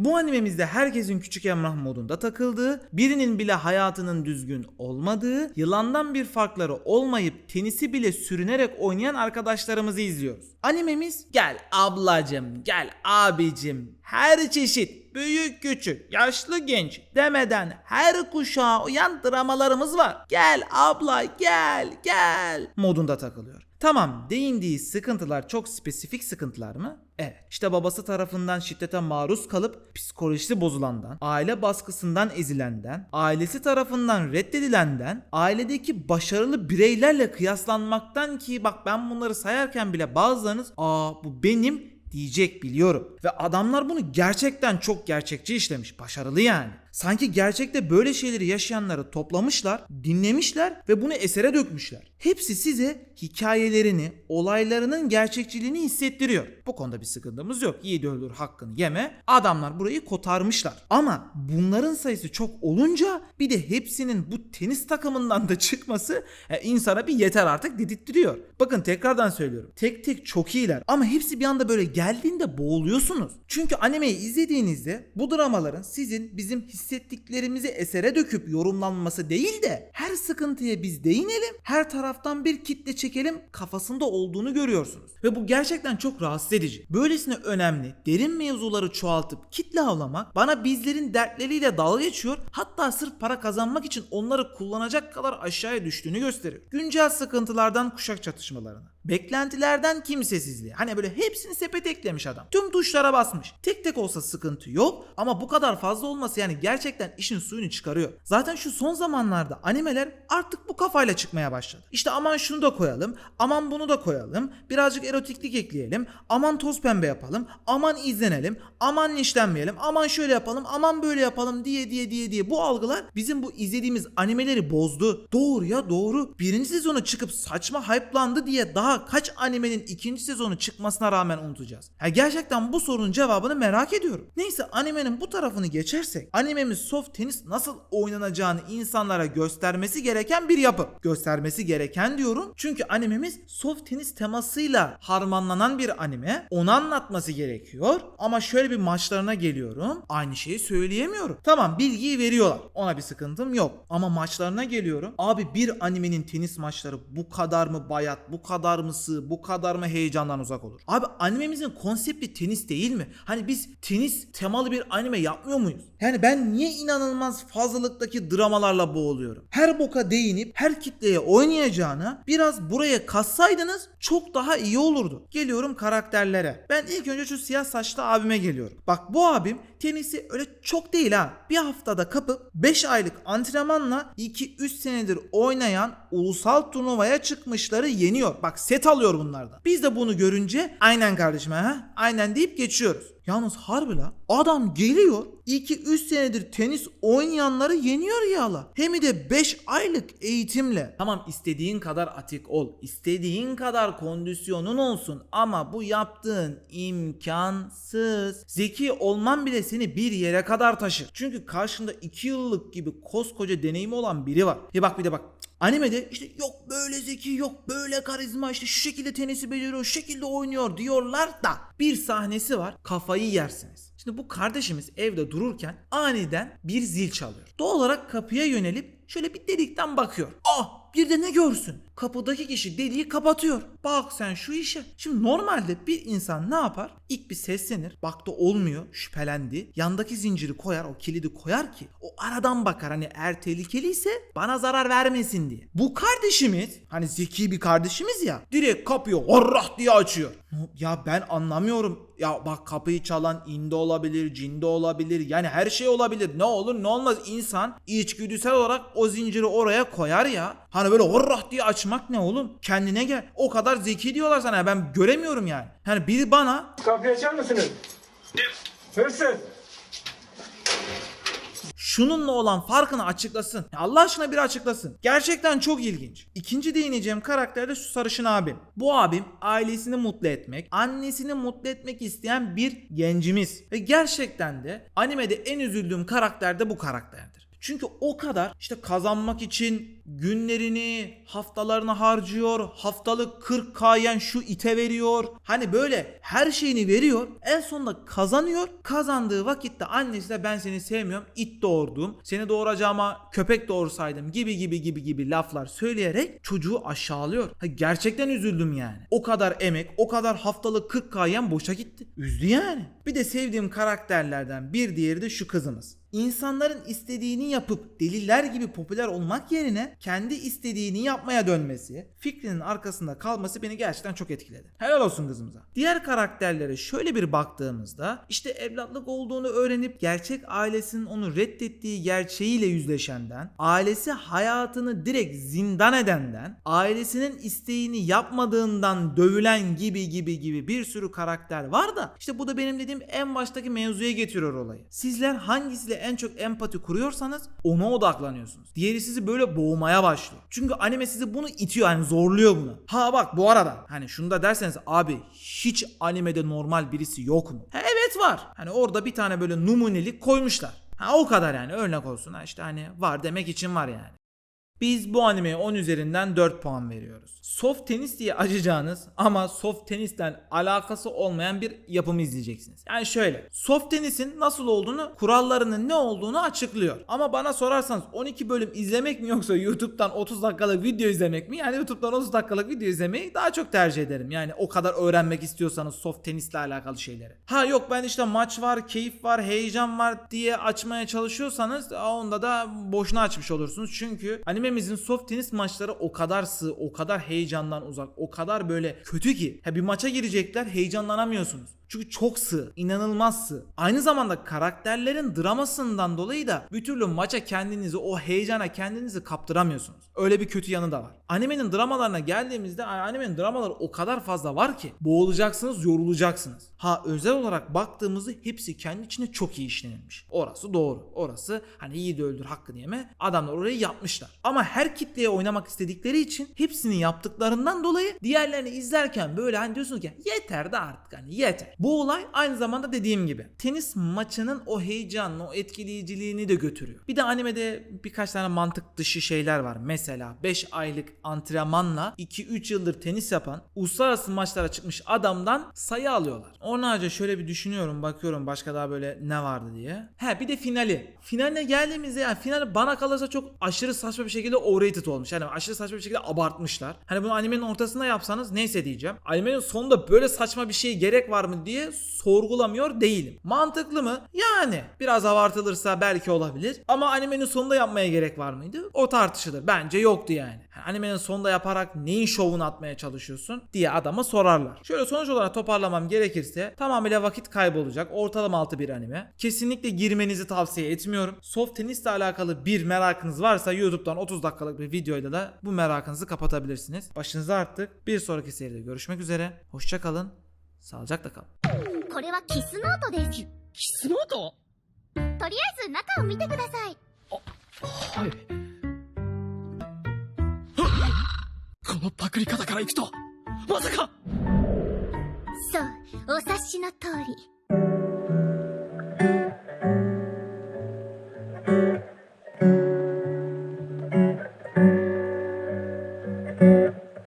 Bu animemizde herkesin küçük Emrah modunda takıldığı, birinin bile hayatının düzgün olmadığı, yılandan bir farkları olmayıp tenisi bile sürünerek oynayan arkadaşlarımızı izliyoruz. Animemiz gel ablacım, gel abicim, her çeşit büyük küçük, yaşlı genç demeden her kuşağa uyan dramalarımız var. Gel abla gel gel modunda takılıyor. Tamam değindiği sıkıntılar çok spesifik sıkıntılar mı? Evet. İşte babası tarafından şiddete maruz kalıp psikolojisi bozulandan, aile baskısından ezilenden, ailesi tarafından reddedilenden, ailedeki başarılı bireylerle kıyaslanmaktan ki bak ben bunları sayarken bile bazılarınız aa bu benim diyecek biliyorum. Ve adamlar bunu gerçekten çok gerçekçi işlemiş. Başarılı yani. Sanki gerçekte böyle şeyleri yaşayanları toplamışlar, dinlemişler ve bunu esere dökmüşler. Hepsi size hikayelerini, olaylarının gerçekçiliğini hissettiriyor. Bu konuda bir sıkıntımız yok. Yiğit öldür hakkını yeme. Adamlar burayı kotarmışlar. Ama bunların sayısı çok olunca bir de hepsinin bu tenis takımından da çıkması e, insana bir yeter artık dedirttiriyor. Bakın tekrardan söylüyorum. Tek tek çok iyiler ama hepsi bir anda böyle geldiğinde boğuluyorsunuz. Çünkü animeyi izlediğinizde bu dramaların sizin bizim hissettiklerimizi esere döküp yorumlanması değil de her sıkıntıya biz değinelim, her taraftan bir kitle çekelim kafasında olduğunu görüyorsunuz. Ve bu gerçekten çok rahatsız edici. Böylesine önemli, derin mevzuları çoğaltıp kitle avlamak bana bizlerin dertleriyle dalga geçiyor. Hatta sırf para kazanmak için onları kullanacak kadar aşağıya düştüğünü gösteriyor. Güncel sıkıntılardan kuşak çatışmalarına. Beklentilerden kimsesizliğe. Hani böyle hepsini sepete eklemiş adam. Tüm tuşlara basmış. Tek tek olsa sıkıntı yok ama bu kadar fazla olması yani gerçekten işin suyunu çıkarıyor. Zaten şu son zamanlarda animeler artık bu kafayla çıkmaya başladı. İşte aman şunu da koyalım, aman bunu da koyalım, birazcık erotiklik ekleyelim, aman toz pembe yapalım, aman izlenelim, aman işlenmeyelim, aman şöyle yapalım, aman böyle yapalım diye diye diye diye bu algılar bizim bu izlediğimiz animeleri bozdu. Doğru ya doğru. Birinci sezonu çıkıp saçma hype'landı diye daha kaç animenin ikinci sezonu çıkmasına rağmen unutacağız. Ya gerçekten bu sorunun cevabını merak ediyorum. Neyse animenin bu tarafını geçersek animemiz soft tenis nasıl oynanacağını insanlara göstermesi gereken bir yapı. Göstermesi gereken diyorum çünkü animemiz soft tenis temasıyla harmanlanan bir anime. Onu anlatması gerekiyor ama şöyle bir maçlarına geliyorum. Aynı şeyi söyleyemiyorum. Tamam bilgiyi veriyorlar. Ona bir sıkıntım yok. Ama maçlarına geliyorum. Abi bir animenin tenis maçları bu kadar mı bayat, bu kadar mı sığ, bu kadar mı heyecandan uzak olur? Abi animemizin konsepti tenis değil mi? Hani biz tenis temalı bir anime yapmıyor muyuz? Yani ben niye inanılmaz fazlalıktaki dramalarla boğuluyorum? Her boka değinip her kitleye oynayacağına biraz buraya kassaydınız çok daha iyi olurdu. Geliyorum karakterlere. Ben ilk önce şu siyah saçlı abime geliyorum. Bak bu abim tenisi öyle çok değil ha. Bir haftada kapıp 5 aylık antrenmanla 2-3 senedir oynayan ulusal turnuvaya çıkmışları yeniyor. Bak set alıyor bunlardan. Biz de bunu görünce aynen kardeşim ha aynen deyip geçiyoruz. Yalnız harbi adam geliyor 2-3 senedir tenis oynayanları yeniyor ya la. Hem de 5 aylık eğitimle. Tamam istediğin kadar atik ol. istediğin kadar kondisyonun olsun ama bu yaptığın imkansız. Zeki olman bile seni bir yere kadar taşır. Çünkü karşında 2 yıllık gibi koskoca deneyimi olan biri var. Ya bak bir de bak Animede işte yok böyle zeki yok böyle karizma işte şu şekilde tenisi beceriyor şu şekilde oynuyor diyorlar da bir sahnesi var kafayı yersiniz. Şimdi bu kardeşimiz evde dururken aniden bir zil çalıyor. Doğal olarak kapıya yönelip şöyle bir delikten bakıyor. Ah bir de ne görsün? Kapıdaki kişi deliği kapatıyor. Bak sen şu işe. Şimdi normalde bir insan ne yapar? İlk bir seslenir. Baktı olmuyor. Şüphelendi. Yandaki zinciri koyar. O kilidi koyar ki o aradan bakar. Hani eğer tehlikeliyse bana zarar vermesin diye. Bu kardeşimiz hani zeki bir kardeşimiz ya. Direkt kapıyı horrah diye açıyor. Ya ben anlamıyorum. Ya bak kapıyı çalan indi olabilir, cinde olabilir. Yani her şey olabilir. Ne olur ne olmaz insan içgüdüsel olarak o zinciri oraya koyar ya. Hani böyle horrah diye açmak ne oğlum? Kendine gel. O kadar zeki diyorlar sana. Ben göremiyorum yani. Hani biri bana Kapıyı açar mısınız? Hırsız. Şununla olan farkını açıklasın. Allah aşkına bir açıklasın. Gerçekten çok ilginç. İkinci değineceğim karakter de şu sarışın abim. Bu abim ailesini mutlu etmek, annesini mutlu etmek isteyen bir gencimiz. Ve gerçekten de animede en üzüldüğüm karakter de bu karakterdir. Çünkü o kadar işte kazanmak için günlerini, haftalarını harcıyor. Haftalık 40k yen şu ite veriyor. Hani böyle her şeyini veriyor. En sonunda kazanıyor. Kazandığı vakitte annesi de ben seni sevmiyorum. it doğurdum. Seni doğuracağıma köpek doğursaydım gibi gibi gibi gibi laflar söyleyerek çocuğu aşağılıyor. Ha, gerçekten üzüldüm yani. O kadar emek, o kadar haftalık 40k yen boşa gitti. Üzdü yani. Bir de sevdiğim karakterlerden bir diğeri de şu kızımız. İnsanların istediğini yapıp deliler gibi popüler olmak yerine kendi istediğini yapmaya dönmesi, fikrinin arkasında kalması beni gerçekten çok etkiledi. Helal olsun kızımıza. Diğer karakterlere şöyle bir baktığımızda işte evlatlık olduğunu öğrenip gerçek ailesinin onu reddettiği gerçeğiyle yüzleşenden, ailesi hayatını direkt zindan edenden, ailesinin isteğini yapmadığından dövülen gibi gibi gibi bir sürü karakter var da işte bu da benim dediğim en baştaki mevzuya getiriyor olayı. Sizler hangisiyle en çok empati kuruyorsanız ona odaklanıyorsunuz. Diğeri sizi böyle boğmaya başlıyor. Çünkü anime sizi bunu itiyor yani zorluyor bunu. Ha bak bu arada hani şunu da derseniz abi hiç animede normal birisi yok mu? Ha, evet var. Hani orada bir tane böyle numunelik koymuşlar. Ha o kadar yani örnek olsun. Ha işte hani var demek için var yani. Biz bu animeye 10 üzerinden 4 puan veriyoruz. Soft tenis diye acıyacağınız ama soft tenisten alakası olmayan bir yapımı izleyeceksiniz. Yani şöyle. Soft tenisin nasıl olduğunu, kurallarının ne olduğunu açıklıyor. Ama bana sorarsanız 12 bölüm izlemek mi yoksa YouTube'dan 30 dakikalık video izlemek mi? Yani YouTube'dan 30 dakikalık video izlemeyi daha çok tercih ederim. Yani o kadar öğrenmek istiyorsanız soft tenisle alakalı şeyleri. Ha yok ben işte maç var, keyif var, heyecan var diye açmaya çalışıyorsanız onda da boşuna açmış olursunuz. Çünkü animemizin soft tenis maçları o kadar sığ, o kadar heyecandan uzak, o kadar böyle kötü ki. Ha bir maça girecekler heyecanlanamıyorsunuz. Çünkü çok sığ, inanılmaz sığ. Aynı zamanda karakterlerin dramasından dolayı da bir türlü maça kendinizi, o heyecana kendinizi kaptıramıyorsunuz. Öyle bir kötü yanı da var. Animenin dramalarına geldiğimizde animenin dramaları o kadar fazla var ki boğulacaksınız, yorulacaksınız. Ha özel olarak baktığımızda hepsi kendi içinde çok iyi işlenilmiş. Orası doğru. Orası hani iyi de öldür hakkını yeme. Adamlar orayı yapmışlar. Ama her kitleye oynamak istedikleri için hepsini yaptıklarından dolayı diğerlerini izlerken böyle hani diyorsunuz ki yeter de artık hani yeter. Bu olay aynı zamanda dediğim gibi tenis maçının o heyecanını, o etkileyiciliğini de götürüyor. Bir de animede birkaç tane mantık dışı şeyler var. Mesela 5 aylık antrenmanla 2-3 yıldır tenis yapan uluslararası maçlara çıkmış adamdan sayı alıyorlar. Onun harici şöyle bir düşünüyorum bakıyorum başka daha böyle ne vardı diye. He bir de finali. Finaline geldiğimizde yani final bana kalırsa çok aşırı saçma bir şekilde overrated olmuş. Yani aşırı saçma bir şekilde abartmışlar. Hani bunu animenin ortasında yapsanız neyse diyeceğim. Animenin sonunda böyle saçma bir şey gerek var mı diye sorgulamıyor değilim. Mantıklı mı? Yani biraz abartılırsa belki olabilir. Ama animenin sonunda yapmaya gerek var mıydı? O tartışılır. Bence yoktu yani. Animenin sonunda yaparak neyin şovunu atmaya çalışıyorsun diye adama sorarlar. Şöyle sonuç olarak toparlamam gerekirse tamamıyla vakit kaybolacak. Ortalama altı bir anime. Kesinlikle girmenizi tavsiye etmiyorum. Soft tenisle alakalı bir merakınız varsa YouTube'dan 30 dakikalık bir videoyla da bu merakınızı kapatabilirsiniz. Başınızı arttık. Bir sonraki seride görüşmek üzere. Hoşça kalın. Sağlıcakla kalın. これはキスノートです。キスノート？とりあえず中を見てください。はい。このパクリ方からいくとまさか！そうお察しの通り